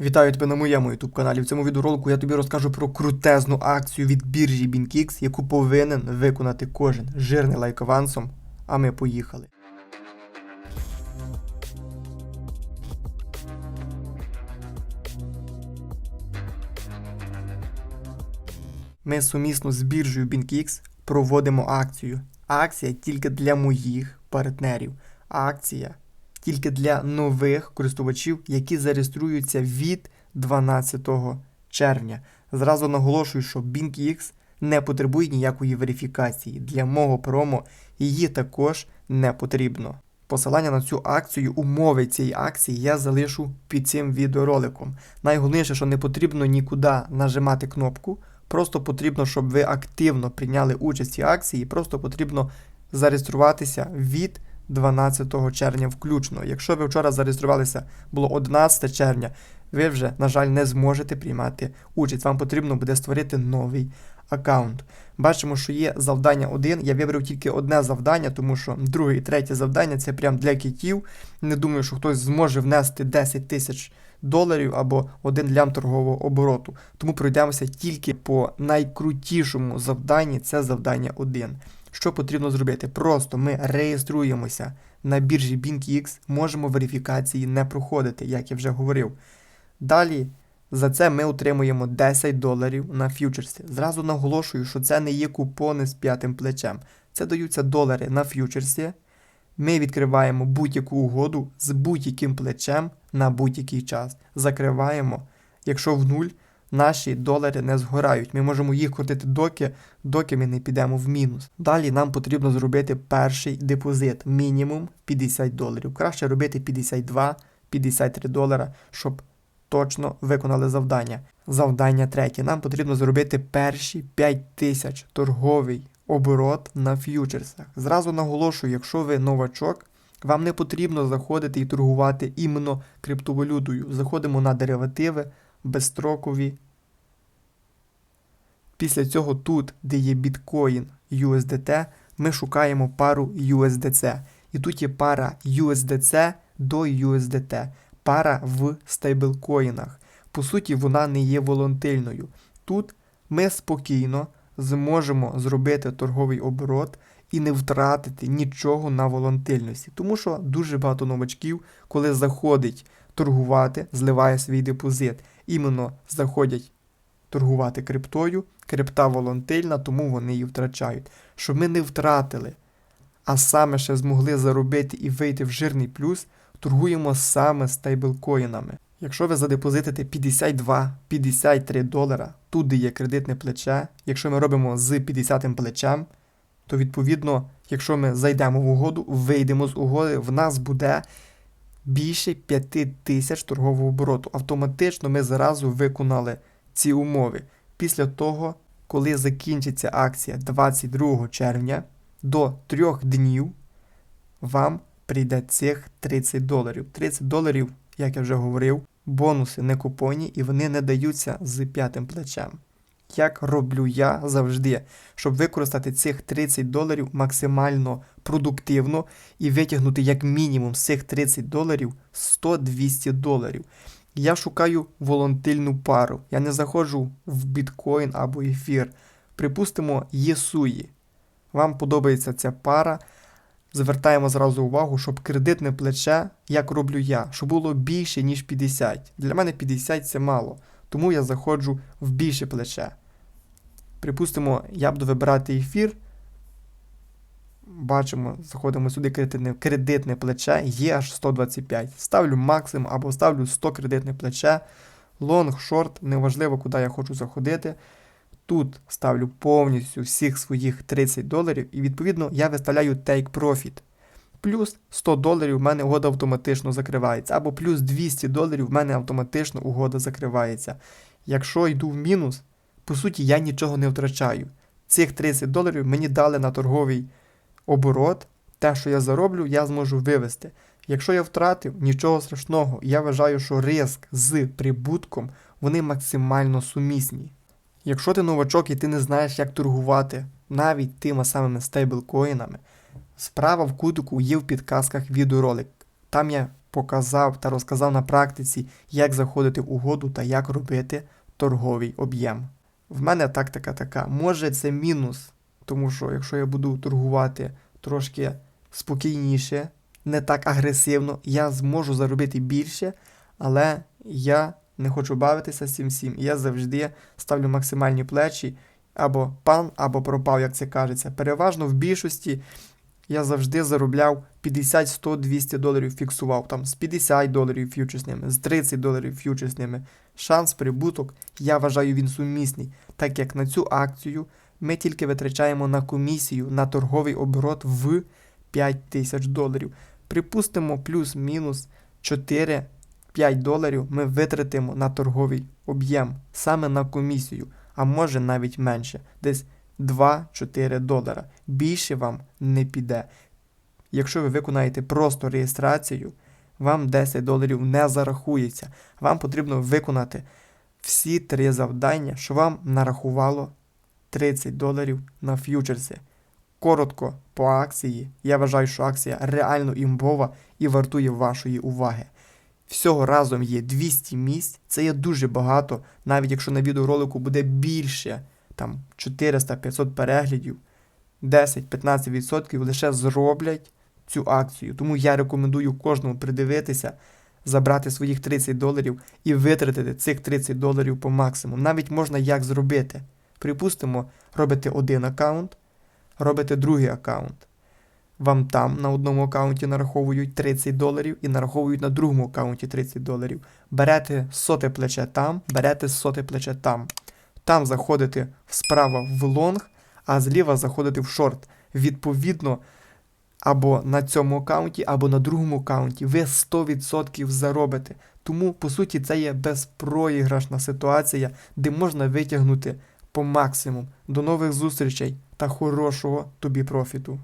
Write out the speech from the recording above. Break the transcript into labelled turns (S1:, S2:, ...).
S1: Вітаю тебе на моєму YouTube каналі. В цьому відеоролику я тобі розкажу про крутезну акцію від біржі BinkX, яку повинен виконати кожен жирний лайк авансом. А ми поїхали. Ми сумісно з біржею BinkX проводимо акцію. Акція тільки для моїх партнерів. Акція тільки для нових користувачів, які зареєструються від 12 червня. Зразу наголошую, що BinkX не потребує ніякої верифікації. Для мого промо її також не потрібно. Посилання на цю акцію, умови цієї акції я залишу під цим відеороликом. Найголовніше, що не потрібно нікуди нажимати кнопку, просто потрібно, щоб ви активно прийняли участь в цій акції, просто потрібно зареєструватися від 12 червня включно. Якщо ви вчора зареєструвалися, було 11 червня, ви вже, на жаль, не зможете приймати участь. Вам потрібно буде створити новий аккаунт. Бачимо, що є завдання 1. Я вибрав тільки одне завдання, тому що друге і третє завдання це прям для китів. Не думаю, що хтось зможе внести 10 тисяч доларів або один лям торгового обороту. Тому пройдемося тільки по найкрутішому завданні це завдання 1. Що потрібно зробити? Просто ми реєструємося на біржі BinkX, можемо верифікації не проходити, як я вже говорив. Далі за це ми отримуємо 10 доларів на ф'ючерсі. Зразу наголошую, що це не є купони з п'ятим плечем. Це даються долари на ф'ючерсі. Ми відкриваємо будь-яку угоду з будь-яким плечем на будь-який час. Закриваємо, якщо в нуль, наші долари не згорають. Ми можемо їх крутити доки, доки ми не підемо в мінус. Далі нам потрібно зробити перший депозит, мінімум 50 доларів. Краще робити 52-53 долара, щоб точно виконали завдання. Завдання третє. Нам потрібно зробити перші 5 тисяч торговий оборот на ф'ючерсах. Зразу наголошую, якщо ви новачок, вам не потрібно заходити і торгувати іменно криптовалютою. Заходимо на деривативи, безстрокові. Після цього тут, де є біткоін USDT, ми шукаємо пару USDC. І тут є пара USDC до USDT, пара в стейблкоїнах. По суті, вона не є волатильною. Тут ми спокійно зможемо зробити торговий оборот і не втратити нічого на волатильності. Тому що дуже багато новачків, коли заходить торгувати, зливає свій депозит, іменно заходять торгувати криптою, крипта волатильна, тому вони її втрачають. Щоб ми не втратили, а саме ще змогли заробити і вийти в жирний плюс, торгуємо саме стейблкоїнами. Якщо ви задепозитите 52-53 долара, тут де є кредитне плече, якщо ми робимо з 50 плечем, то відповідно, якщо ми зайдемо в угоду, вийдемо з угоди, в нас буде більше 5 тисяч торгового обороту. Автоматично ми зразу виконали ці умови. Після того, коли закінчиться акція 22 червня, до 3 днів вам прийде цих 30 доларів. 30 доларів, як я вже говорив, бонуси не купоні і вони не даються з п'ятим плечем. Як роблю я завжди, щоб використати цих 30 доларів максимально продуктивно і витягнути як мінімум з цих 30 доларів 100-200 доларів. Я шукаю волатильну пару. Я не заходжу в біткоін або ефір. Припустимо, ЄСУї. Вам подобається ця пара. Звертаємо зразу увагу, щоб кредитне плече, як роблю я, щоб було більше, ніж 50. Для мене 50 це мало, тому я заходжу в більше плече. Припустимо, я буду вибирати ефір. Бачимо, заходимо сюди кредитне, кредитне плече, є аж 125. Ставлю максимум або ставлю 100 кредитне плече. Лонг, шорт, неважливо, куди я хочу заходити. Тут ставлю повністю всіх своїх 30 доларів, і відповідно я виставляю take profit. Плюс 100 доларів в мене угода автоматично закривається. Або плюс 200 доларів в мене автоматично угода закривається. Якщо йду в мінус, по суті, я нічого не втрачаю. Цих 30 доларів мені дали на торговий оборот. Те, що я зароблю, я зможу вивести. Якщо я втратив, нічого страшного. Я вважаю, що риск з прибутком вони максимально сумісні. Якщо ти новачок і ти не знаєш, як торгувати навіть тими самими стейблкоїнами, справа в кутику є в підказках відеоролик. Там я показав та розказав на практиці, як заходити в угоду та як робити торговий об'єм. В мене тактика така. Може це мінус, тому що якщо я буду торгувати трошки спокійніше, не так агресивно, я зможу заробити більше, але я не хочу бавитися з цим всім. Я завжди ставлю максимальні плечі або пан, або пропав, як це кажеться. Переважно в більшості я завжди заробляв 50, 100, 200 доларів фіксував там з 50 доларів фьючерсними, з 30 доларів фьючерсними. Шанс, прибуток, я вважаю, він сумісний, так як на цю акцію ми тільки витрачаємо на комісію на торговий оборот в 5 тисяч доларів. Припустимо, плюс-мінус 4-5 доларів ми витратимо на торговий об'єм, саме на комісію, а може навіть менше, десь 2-4 долара. Більше вам не піде. Якщо ви виконаєте просто реєстрацію, вам 10 доларів не зарахується. Вам потрібно виконати всі три завдання, що вам нарахувало 30 доларів на ф'ючерси. Коротко по акції. Я вважаю, що акція реально імбова і вартує вашої уваги. Всього разом є 200 місць, це є дуже багато, навіть якщо на відеоролику буде більше, там 400-500 переглядів, 10-15% лише зроблять цю акцію. Тому я рекомендую кожному придивитися, забрати своїх 30 доларів і витратити цих 30 доларів по максимуму. Навіть можна як зробити. Припустимо, робите один аккаунт, робите другий аккаунт. Вам там на одному аккаунті нараховують 30 доларів і нараховують на другому аккаунті 30 доларів. Берете соте плече там, берете соте плече там. Там заходите справа в лонг, а зліва заходите в шорт. Відповідно, або на цьому аккаунті, або на другому аккаунті ви 100% заробите. Тому, по суті, це є безпроіграшна ситуація, де можна витягнути по максимум. До нових зустрічей та хорошого тобі профіту.